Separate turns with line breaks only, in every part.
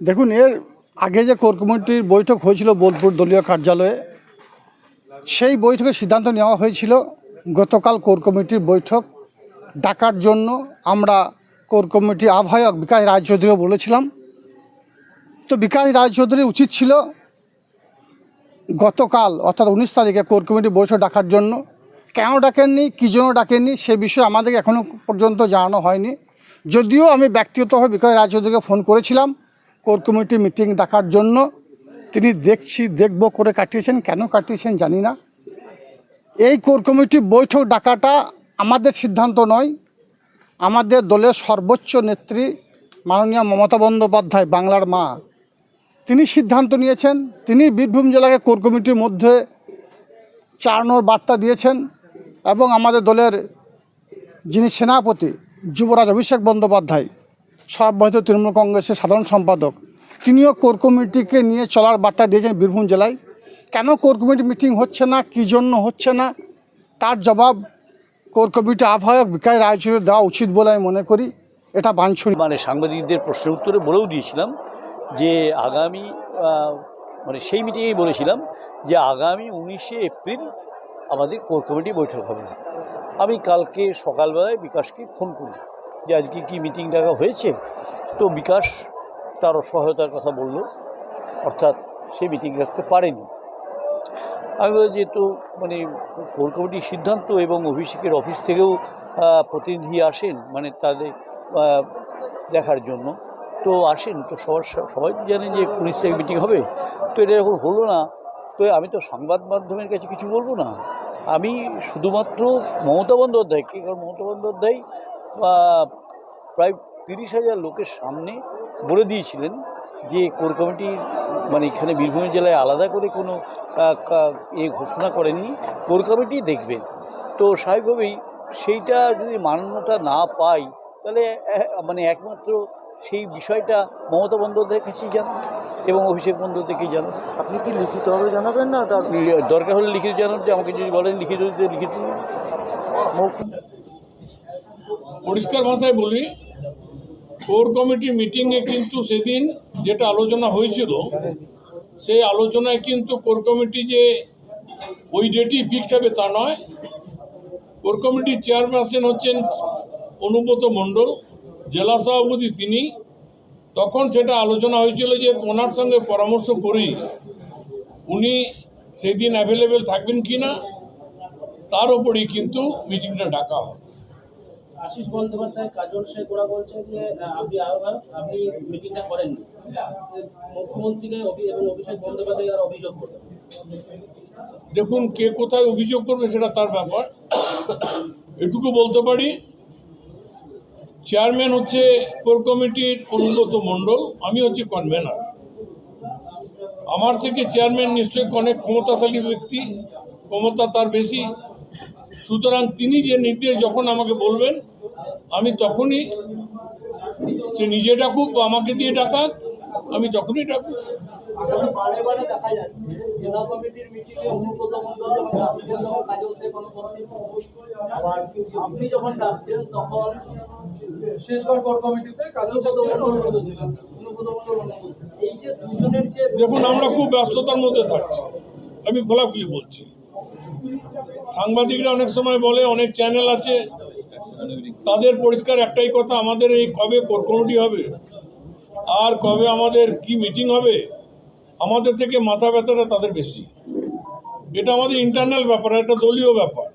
দেখুন, এর আগে যে কোর কমিটির বৈঠক হয়েছিল বোলপুর দলীয় কার্যালয়ে, সেই বৈঠকে সিদ্ধান্ত নেওয়া হয়েছিল গতকাল কোর কমিটির বৈঠক ডাকার জন্য। আমরা কোর কমিটির আহ্বায়ক বিকাশ রায়চৌধুরীও বলেছিলাম। তো বিকাশ রায়চৌধুরী উচিত ছিল গতকাল, অর্থাৎ উনিশ তারিখে কোর কমিটি বৈঠক ডাকার জন্য। কেন ডাকেননি? কী জন্য ডাকেননি? সে বিষয়ে আমাদেরকে এখনও পর্যন্ত জানানো হয়নি। যদিও আমি ব্যক্তিগতভাবে বিকাশ রায়চৌধুরীকে ফোন করেছিলাম। কোর কমিটি মিটিং ডাকার জন্য তিনি দেখছি, দেখব করে কাটিয়েছেন, কেন কাটিয়েছেন জানি না। এই কোর কমিটি বৈঠক ডাকাটা আমাদের সিদ্ধান্ত নয়। আমাদের দলের সর্বোচ্চ নেত্রী মাননীয় মমতা বন্দ্যোপাধ্যায়, বাংলার মা, তিনি সিদ্ধান্ত নিয়েছেন। তিনি বীরভূম জেলাকে কোর কমিটির মধ্যে চালানোর বার্তা দিয়েছেন এবং আমাদের দলের যিনি সেনাপতি, যুবরাজ অভিষেক বন্দ্যোপাধ্যায় সর্বভারত তৃণমূল কংগ্রেসের সাধারণ সম্পাদক। তিনিও কোর কমিটিকে নিয়ে চলার বার্তা দিয়েছেন বীরভূম জেলায়। কেন কোর কমিটি মিটিং হচ্ছে না? কী জন্য হচ্ছে না? তার জবাব কোর কমিটি আহ্বায়ক বিকাশ রায়চৌধুরী দেওয়া উচিত বলে আমি মনে করি। এটা বাঞ্ছনীয়।
মানে সাংবাদিকদের প্রশ্নের উত্তরে বলেও দিয়েছিলাম যে আগামী মানে সেই মিটিংয়েই বলেছিলাম যে আগামী উনিশে এপ্রিল আমাদের কোর কমিটি বৈঠক হবে আমি কালকে সকালবেলায় বিকাশকে ফোন করি। যে আজকে কি মিটিং ডাকা হয়েছে, তো বিকাশ তার অসহায়তার কথা বলল। অর্থাৎ সে মিটিং রাখতে পারেনি। আমি বলি যেহেতু মানে কোর কমিটির সিদ্ধান্ত এবং অভিষেকের অফিস থেকেও প্রতিনিধি আসেন মানে তাদের দেখার জন্য। তো আসেন, তো সবার সবাই তো জানেন যে উনিশ তারিখ মিটিং হবে। তো এটা যখন হলো না, তো আমি তো সংবাদ মাধ্যমের কাছে কিছু বলব না। আমি শুধুমাত্র মমতা বন্দ্যোপাধ্যায়কে, কারণ মমতা বন্দ্যোপাধ্যায় প্রায় তিরিশ হাজার লোকের সামনে বলে দিয়েছিলেন যে কোর কমিটি মানে এখানে বীরভূম জেলায় আলাদা করে কোনো এ ঘোষণা করেননি কোর কমিটি দেখবেন তো স্বাভাবিকভাবেই সেইটা যদি মান্যতা না পাই তাহলে মানে একমাত্র সেই বিষয়টা মমতা বন্দ্যোপাধ্যায়ের কাছেই জানান এবং অভিষেক বন্দ্যোপাধ্যায়কে জানান
আপনি কি লিখিতভাবে জানাবেন না?
দরকার হলে লিখিত জানান যে আমাকে যদি বলেন লিখিত লিখিত।
মৌখিক
পরিষ্কার ভাষায় বলি, কোর কমিটি মিটিংয়ে কিন্তু সেদিন যেটা আলোচনা হয়েছিল, সেই আলোচনায় কিন্তু কোর কমিটি যে ওই ডেটই ফিক্সড হবে তা নয়। কোর কমিটির চেয়ারপারসন হচ্ছেন অনুব্রত মণ্ডল, জেলা সভাপতি তিনি। তখন সেটা আলোচনা হয়েছিল যে ওনার সঙ্গে পরামর্শ করেই উনি সেদিন অ্যাভেলেবেল থাকবেন কি না তার উপরেই কিন্তু মিটিংটা ডাকা হয়
আশিস বন্দ্যোপাধ্যায়, কাজল শেখ ওরা বলছে যে আপনি আহ্বায়ক আপনি মিটিংটা করেননি মুখ্যমন্ত্রীকে এবং অভিষেক বন্দ্যোপাধ্যায় তারা অভিযোগ করবেন
দেখুন, কে কোথায় অভিযোগ করবে সেটা তার ব্যাপার। এটুকু বলতে পারি চেয়ারম্যান হচ্ছে কোর কমিটির অনুগত মণ্ডল, আমি হচ্ছে কনভেনার আমার থেকে চেয়ারম্যান নিশ্চয়ই অনেক ক্ষমতাশালী ব্যক্তি, ক্ষমতা তার বেশি। সুতরাং তিনি যে নির্দেশ যখন আমাকে বলবেন আমি তখনই সে নিজে ডাকুক বা আমাকে দিয়ে ডাকাক আমি তখনই ডাকুক
আপনি যখন ডাকছেন তখন শেষবার কোর কমিটিতে কাজল শেখ অনুপস্থিত ছিলেন অনুব্রত মণ্ডল অনুপস্থিত এই যে দুজনের যে
দেখুন আমরা খুব ব্যস্ততার মধ্যে থাকছি। আমি খোলাখুলি বলছি। সাংবাদিকরা অনেক সময় বলে, অনেক চ্যানেল আছে। তাদের পরিষ্কার একটাই কথা, আমাদের এই কবে কোর কমিটি হবে? আর কবে আমাদের কি মিটিং হবে? আমাদের থেকে মাথা ব্যথাটা তাদের বেশি। এটা আমাদের ইন্টারনাল ব্যাপার একটা দলীয় ব্যাপার।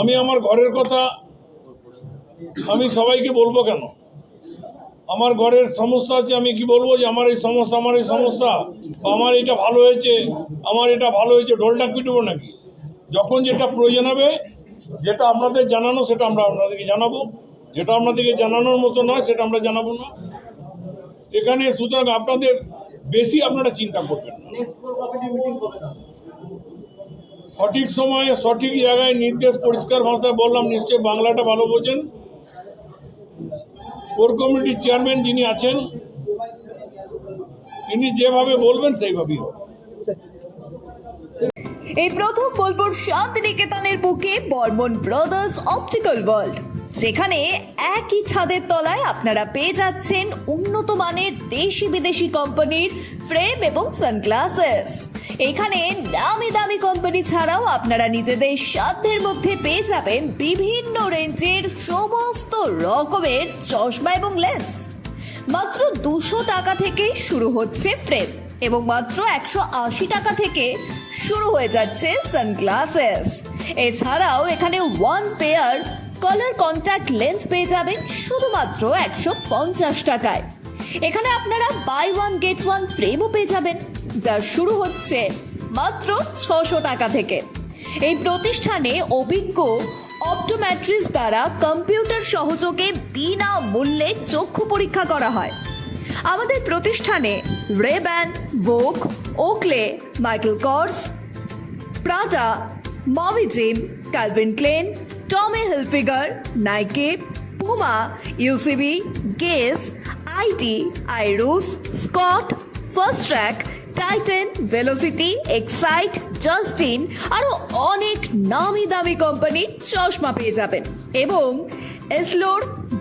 আমি আমার ঘরের কথা, আমি সবাইকে বলব কেন? আমার ঘরের সমস্যা আছে, আমি কি বলব যে আমার এই সমস্যা, আমার এই সমস্যা আমার এটা ভালো হয়েছে, আমার এটা ভালো হয়েছে, ঢোলটা পিটবো নাকি? যখন যেটা প্রয়োজন হবে যেটা আপনাদের জানানো সেটা আমরা আপনাদেরকে জানাব। যেটা আপনাদেরকে জানানোর মতো নয় সেটা আমরা জানাব না। এখানে সুতরাং আপনাদের বেশি আপনারা চিন্তা করবেন
না।
সঠিক সময়ে সঠিক জায়গায় নির্দেশ পরিষ্কার ভাষায় বললাম নিশ্চয়ই বাংলাটা ভালো বোঝেন। কোর কমিটির চেয়ারম্যান যিনি আছেন তিনি যেভাবে বলবেন সেইভাবেই হবে
এই প্রথম বোলপুর শান্তিনিকেতনের বুকে বর্মন ব্রাদার্স অপটিক্যাল ওয়ার্ল্ড। যেখানে একই ছাদের তলায় আপনারা পেয়ে যাচ্ছেন উন্নত মানের দেশি বিদেশি কোম্পানির ফ্রেম এবং সানগ্লাসেস। এখানে নামি দামি কোম্পানি ছাড়াও আপনারা নিজেদের সাধ্যের মধ্যে পেয়ে যাবেন বিভিন্ন রেঞ্জের সমস্ত রকমের চশমা এবং লেন্স। মাত্র দুশো টাকা থেকেই শুরু হচ্ছে ফ্রেম এবং মাত্র একশো আশি টাকা থেকে শুরু হয়ে যাচ্ছে সানগ্লাসেস এছাড়াও এখানে one pair colour contact lens পেয়ে যাবেন শুধুমাত্র একশো পঞ্চাশ টাকায়। এখানে আপনারা বাই ওয়ান গেট ওয়ান ফ্রেমও পেয়ে যাবেন, যা শুরু হচ্ছে মাত্র ছশো টাকা থেকে। এই প্রতিষ্ঠানে অভিজ্ঞ অপটোম্যাট্রিস দ্বারা কম্পিউটার সহযোগে বিনা মূল্যে চক্ষু পরীক্ষা করা হয়। আমাদের প্রতিষ্ঠানে Ray Ban Vogue Oakley Michael Kors Prada মভিজিম Calvin Klein Tommy Hilfiger Nike Puma UCB Guess IT আইরুস Scott Fastrack Titan Velocity Excite Justin আরও অনেক নামি দামি কোম্পানির চশমা পেয়ে যাবেন। এবং এসলোর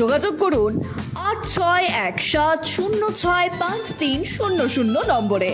যোগাযোগ করুন আট ছয় এক সাত শূন্য ছয় পাঁচ তিন শূন্য শূন্য নম্বরে।